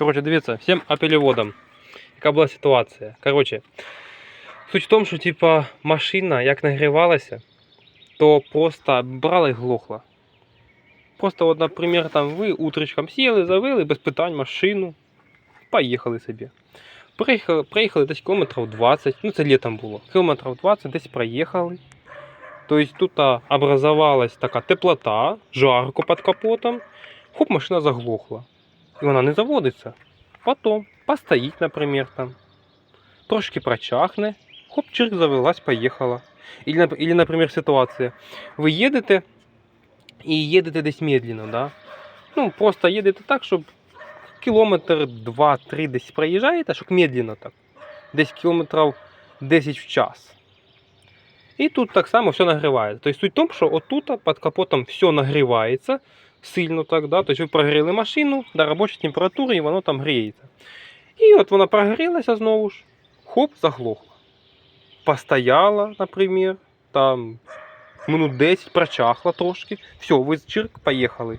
Коротше, дивіться, всім апелеводам. Яка була ситуація? Коротше, суть в тому, що типа машина як нагрівалася, то просто брала і глохла. Просто, от, наприклад, там ви утречком сіли, завели, без питань машину, поїхали собі. Приїхали, приїхали десь кілометрів 20, ну це літом було. Кілометрів 20 десь проїхали. Тобто тут образовалась така теплота, жарко під капотом. Хоп, машина заглохла. І вона не заводиться. Потім постоїть, наприклад, там. Трошки прочахне, хоп, чирк завелась, поїхала. Или, наприклад, ситуація. Ви їдете і їдете десь медленно, да? Ну, просто їдете так, щоб кілометр 2-3 десь проїжджаєте, щоб медленно так. Десь кілометрів 10 в час. І тут так само все нагрівається. Тобто суть в тому, що отут під капотом все нагрівається сильно так, да? тобто ви прогріли машину до робочої температури і воно там гріється. І от вона прогрілася знову ж, хоп, заглохла. Постояла, наприклад, там минут 10, прочахла трошки. Все, ви з чирк, поїхали.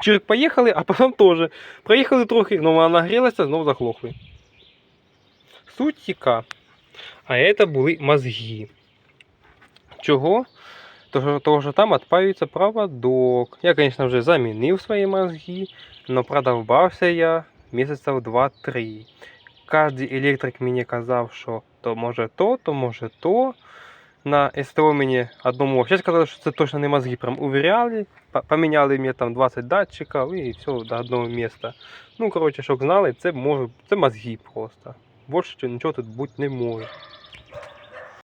Чирк поїхали, а потім теж. Проїхали трохи, але вона нагрілася, знову заглохли. Суть яка. А це були мозги. Чого? Того, що там відпаюється проводок. Я, звісно, вже замінив свої мозги, але продовбався я місяців 2-3. Кожен електрик мені казав, що то може то, то може то. На СТО мені одному вообще сказали, що це точно не мозги. Прям увіряли, поміняли мені там 20 датчиків і все до одного міста. Ну, коротше, щоб знали, це може, це мозги просто. Більше нічого тут бути не може.